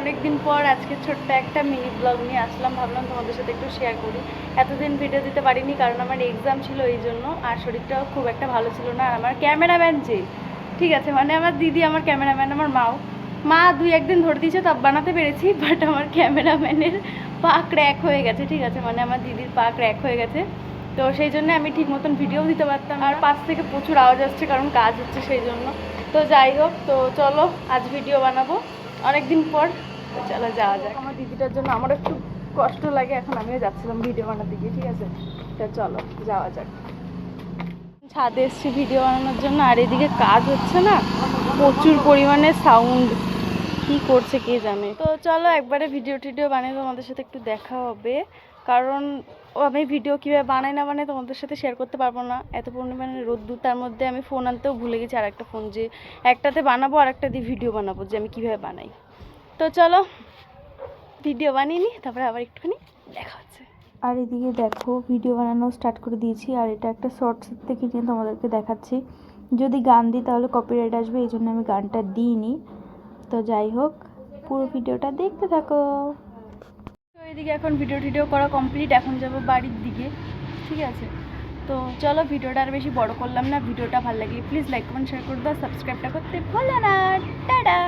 অনেকদিন পর আজকে ছোট্ট একটা মিনি ব্লগ নিয়ে আসলাম। ভাবলাম তোমাদের সাথে একটু শেয়ার করি। এতদিন ভিডিও দিতে পারিনি, কারণ আমার এক্সাম ছিল এই জন্য, আর শরীরটাও খুব একটা ভালো ছিল না। আর আমার ক্যামেরাম্যান যে, ঠিক আছে? মানে আমার দিদি, আমার ক্যামেরাম্যান আমার মাও। মা দুই একদিন ধরে দিয়েছে, তা বানাতে পেরেছি বাট আমার ক্যামেরাম্যানের পা ক্র্যাক হয়ে গেছে, ঠিক আছে? মানে আমার দিদির পা ক্র্যাক হয়ে গেছে। তো সেই জন্য আমি ঠিক মতন ভিডিও দিতে পারতাম আর পাশ থেকে প্রচুর আওয়াজ আসছে, কারণ কাজ হচ্ছে সেই জন্য। তো যাই হোক, তো চলো, আজ ভিডিও বানাবো। অনেক দিন পর চলো যাওয়া যাক। আমার দিদিটার জন্য আমার একটু কষ্ট লাগে, এখন আমিও যাচ্ছিলাম ভিডিও বানাতে গিয়ে, ঠিক আছে? তা চলো, যাওয়া যাক। ছাদে এসছি ভিডিও বানানোর জন্য, আর এদিকে কাজ হচ্ছে না, প্রচুর পরিমাণে সাউন্ড কি করছে কে জানে? তো চলো একবারে ভিডিও টিডিও বানিয়ে তোমাদের সাথে একটু দেখা হবে। কারণ আমি ভিডিও কীভাবে বানাই না বানাই তোমাদের সাথে শেয়ার করতে পারব না। এত পরিমাণে রোদ্দুর, তার মধ্যে আমি ফোন আনতেও ভুলে গেছি আর একটা ফোন যে একটাতে বানাবো আর একটা দিয়ে ভিডিও বানাবো যে আমি কীভাবে বানাই। তো চলো ভিডিও বানিয়ে নিই তারপরে আবার একটুখানি দেখা হচ্ছে। আর এদিকে দেখো ভিডিও বানানো স্টার্ট করে দিয়েছি আর এটা একটা শর্টস থেকে নিয়ে তোমাদেরকে দেখাচ্ছি। যদি গান দিই তাহলে কপিরাইট আসবে এই জন্য আমি গানটা দিইনি। তো যাই হোক পুরো ভিডিওটা দেখতে থাকো। তো এদিকে এখন ভিডিও টিডিও করা কমপ্লিট এখন যাব বাড়ির দিকে ঠিক আছে? তো চলো ভিডিওটা আর বেশি বড় করলাম না ভিডিওটা ভালো লাগলে প্লিজ লাইক কমেন্ট শেয়ার করে দাও সাবস্ক্রাইবটা করতে ভুলো না। টাটা!